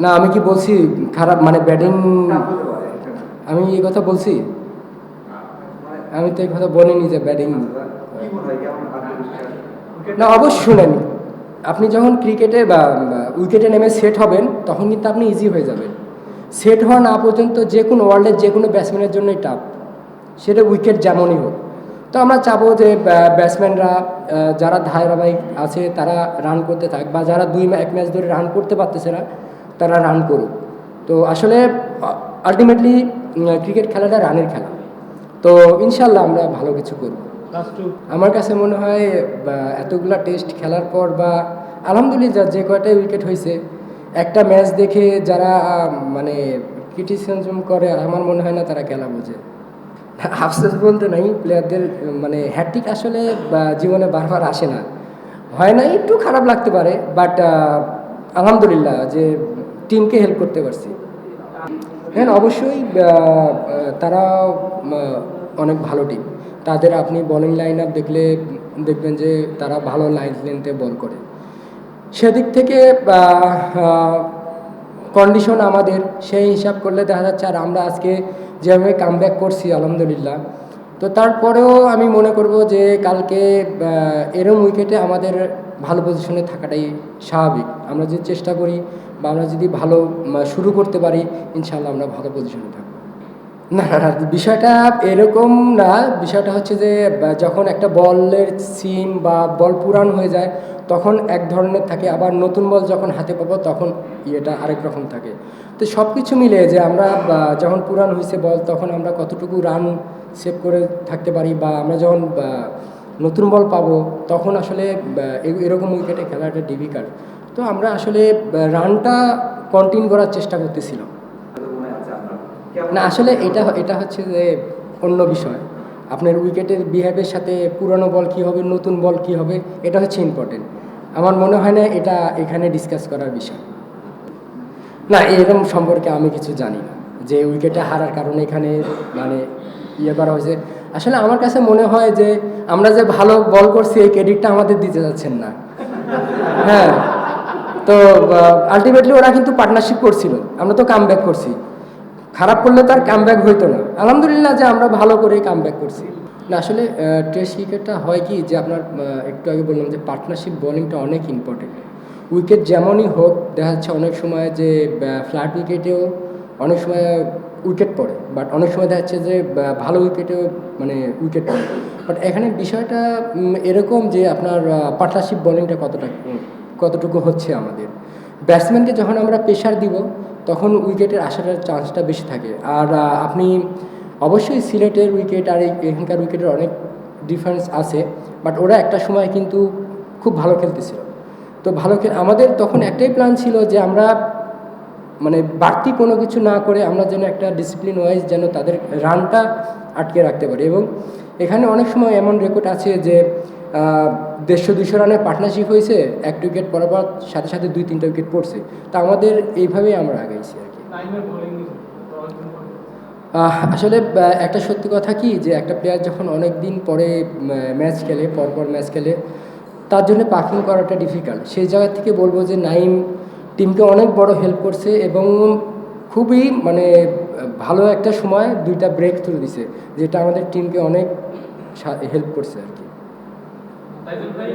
না, আমি কি বলছি, খারাপ মানে ব্যাটিং আমি এই কথা বলছি? আমি তো এই কথা বলিনি যে ব্যাটিং না অবশ্যই শুনেন, আপনি যখন ক্রিকেটে বা উইকেটে নেমে সেট হবেন, তখন কিন্তু আপনি ইজি হয়ে যাবেন। সেট হওয়া না পর্যন্ত যে কোনো ওয়ার্ল্ডের যে কোনো ব্যাটসম্যানের জন্যই টাফ সেটা উইকেট যেমনই হোক। তো আমরা চাবো যে ব্যাটসম্যানরা যারা ধারাবাহিক আছে, তারা রান করতে থাক, বা যারা দুই এক ম্যাচ ধরে রান করতে পারতেছে না তারা রান করুক। তো আসলে আলটিমেটলি ক্রিকেট খেলাটা রানের খেলা। তো ইনশাল্লাহ আমরা ভালো কিছু করব। আমার কাছে মনে হয় এতগুলা টেস্ট খেলার পর বা আলহামদুলিল্লাহ যে কয়টাই উইকেট হয়েছে একটা ম্যাচ দেখে যারা মানে ক্রিটিসিজম করে আমার মনে হয় না তারা খেলা বোঝে। আফসোস বলতে নাই প্লেয়ারদের মানে হ্যাট্রিক আসলে জীবনে বারবার আসে না। হয় না একটু খারাপ লাগতে পারে বাট আলহামদুলিল্লাহ যে টিমকে হেল্প করতে পারছি। হ্যাঁ অবশ্যই তারা অনেক ভালো টিম তাদের আপনি বোলিং লাইন আপ দেখলে দেখবেন যে তারা ভালো লাইন লেন্থে বল করে। সেদিক থেকে কন্ডিশন আমাদের, সেই হিসাব করলে দেখা যাচ্ছে আর আমরা আজকে যেভাবে কাম ব্যাক করছি, আলহামদুলিল্লাহ। তো তারপরেও আমি মনে করব যে কালকে এরম উইকেটে আমাদের ভালো পজিশনে থাকাটাই স্বাভাবিক। আমরা যদি চেষ্টা করি বা আমরা যদি ভালো শুরু করতে পারি ইনশাল্লাহ আমরা ভালো পজিশনে থাকব। না না না, বিষয়টা এরকম না। বিষয়টা হচ্ছে যে যখন একটা বলের সিম বা বল পুরান হয়ে যায়, তখন এক ধরনের থাকে। আবার নতুন বল যখন হাতে পাবো, তখন ইয়েটা আরেক রকম থাকে। তো সব কিছু মিলে যে আমরা যখন পুরান হয়েছে বল, তখন আমরা কতটুকু রান সেভ করে থাকতে পারি, বা আমরা যখন নতুন বল পাবো, তখন আসলে এরকম উইকেটে খেলাটা ডিফিকাল্ট তো আমরা আসলে রানটা কন্টিনিউ করার চেষ্টা করতেছিলাম না, আসলে এটা এটা হচ্ছে যে অন্য বিষয়। আপনার উইকেটের বিহেভের সাথে পুরনো বল কী হবে, নতুন বল কী হবে, এটা হচ্ছে ইম্পর্টেন্ট আমার মনে হয় না এটা এখানে ডিসকাস করার বিষয়। না, এরকম সম্পর্কে আমি কিছু জানি না, যে উইকেটে হারার কারণে এখানে মানে ইয়ে করা হয়েছে। আসলে আমার কাছে মনে হয় যে আমরা যে ভালো বল করছি, এই ক্রেডিটটা আমাদের দিতে যাচ্ছেন না। হ্যাঁ। তো আলটিমেটলি ওরা কিন্তু পার্টনারশিপ করছিল। আমরা তো কাম করছি। খারাপ করলে তার কাম ব্যাক হইতো না। আলহামদুলিল্লাহ যে আমরা ভালো করে কাম করছি। না, আসলে টেস্ট ক্রিকেটটা হয় কি যে আপনার একটু আগে বললাম যে পার্টনারশিপ বোলিংটা অনেক ইম্পর্টেন্ট উইকেট যেমনই হোক, দেখা যাচ্ছে অনেক সময় যে ফ্ল্যাট উইকেটেও অনেক সময় উইকেট পড়ে। বাট অনেক সময় দেখা যাচ্ছে যে ভালো উইকেটেও মানে উইকেট পড়ে। বাট এখানে বিষয়টা এরকম যে আপনার পার্টনারশিপ বোলিংটা কতটা কতটুকু হচ্ছে আমাদের। ব্যাটসম্যানকে যখন আমরা প্রেশার দিব, তখন উইকেটের আসার চান্সটা বেশি থাকে। আর আপনি অবশ্যই সিলেটের উইকেট আর এখানকার উইকেটের অনেক ডিফারেন্স আছে বাট ওরা একটা সময় কিন্তু খুব ভালো খেলতেছিল। তো ভালো খেল আমাদের তখন একটাই প্ল্যান ছিল যে আমরা মানে বাড়তি কোনো কিছু না করে আমরা যেন একটা ডিসিপ্লিন ওয়াইজ যেন তাদের রানটা আটকে রাখতে পারি। এবং এখানে অনেক সময় এমন রেকর্ড আছে যে দেড়শো দুশো রানের পার্টনারশিপ হয়েছে এক উইকেট পর পর সাথে সাথে দুই তিনটা উইকেট পড়ছে। তা আমাদের এইভাবেই আমরা আগাইছি আর কি। আসলে একটা সত্যি কথা কি যে একটা প্লেয়ার যখন অনেক দিন পরে ম্যাচ খেলে পরপর ম্যাচ খেলে তার জন্য পারফর্ম করাটা ডিফিকাল্ট সেই জায়গা থেকে বলব যে নাইম টিমকে অনেক বড় হেল্প করছে এবং খুবই মানে ভালো একটা সময় দুইটা ব্রেক থ্রু দিছে যেটা আমাদের টিমকে অনেক হেল্প করছে আর কি। Hij doet mee.